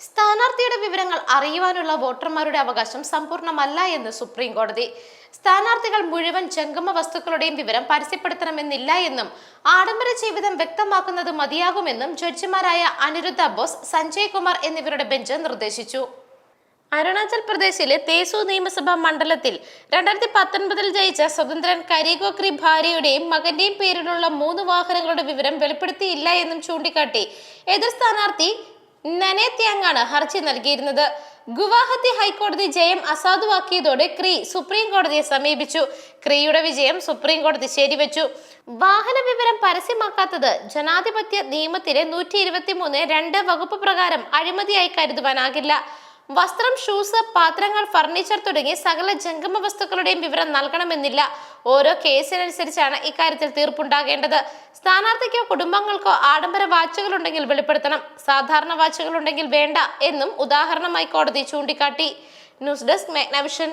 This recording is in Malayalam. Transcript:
സ്ഥാനാർത്ഥിയുടെ വിവരങ്ങൾ അറിയുവാനുള്ള വോട്ടർമാരുടെ അവകാശം സമ്പൂർണമല്ല എന്ന് സുപ്രീം കോടതി സ്ഥാനാർത്ഥികൾ മുഴുവൻ ജംഗമ വസ്തുക്കളുടെയും വിവരം പരസ്യപ്പെടുത്തണമെന്നില്ല എന്നും ആഡംബര ജീവിതം വ്യക്തമാക്കുന്നത് മതിയാകുമെന്നും ജഡ്ജിമാരായ അനിരുദ്ധ ബോസ് സഞ്ജയ് കുമാർ എന്നിവരുടെ ബെഞ്ച് നിർദ്ദേശിച്ചു. അരുണാചൽ പ്രദേശിലെ തേസു നിയമസഭാ മണ്ഡലത്തിൽ രണ്ടായിരത്തി പത്തൊൻപതിൽ ജയിച്ച സ്വതന്ത്രൻ കരീഗോക്രി ഭാര്യയുടെയും മകന്റെയും പേരിലുള്ള മൂന്ന് വാഹനങ്ങളുടെ വിവരം വെളിപ്പെടുത്തിയില്ല എന്നും ചൂണ്ടിക്കാട്ടി എതിർ സ്ഥാനാർത്ഥി നനേത്യാങ്ങാണ് ഹർജി നൽകിയിരുന്നത്. ഗുവാഹത്തി ഹൈക്കോടതി ജയം അസാധുവാക്കിയതോടെ ക്രീ സുപ്രീം കോടതിയെ സമീപിച്ചു. ക്രീയുടെ വിജയം സുപ്രീം കോടതി ശരിവച്ചു. വാഹന വിവരം പരസ്യമാക്കാത്തത് ജനാധിപത്യ നിയമത്തിലെ നൂറ്റി ഇരുപത്തി മൂന്ന് രണ്ട് വകുപ്പ് പ്രകാരം അഴിമതിയായി കരുതുവാനാകില്ല. വസ്ത്രം ഷൂസ് പാത്രങ്ങൾ ഫർണിച്ചർ തുടങ്ങി സകല ജംഗമ വസ്തുക്കളുടെയും വിവരം നൽകണമെന്നില്ല. ഓരോ കേസിനനുസരിച്ചാണ് ഇക്കാര്യത്തിൽ തീർപ്പുണ്ടാകേണ്ടത്. സ്ഥാനാർത്ഥിക്കോ കുടുംബങ്ങൾക്കോ ആഡംബര വാച്ചുകൾ ഉണ്ടെങ്കിൽ വെളിപ്പെടുത്തണം. സാധാരണ വാച്ചുകൾ ഉണ്ടെങ്കിൽ വേണ്ട എന്നും ഉദാഹരണമായി കോടതി ചൂണ്ടിക്കാട്ടി. News desk മേഗ്നവിഷൻ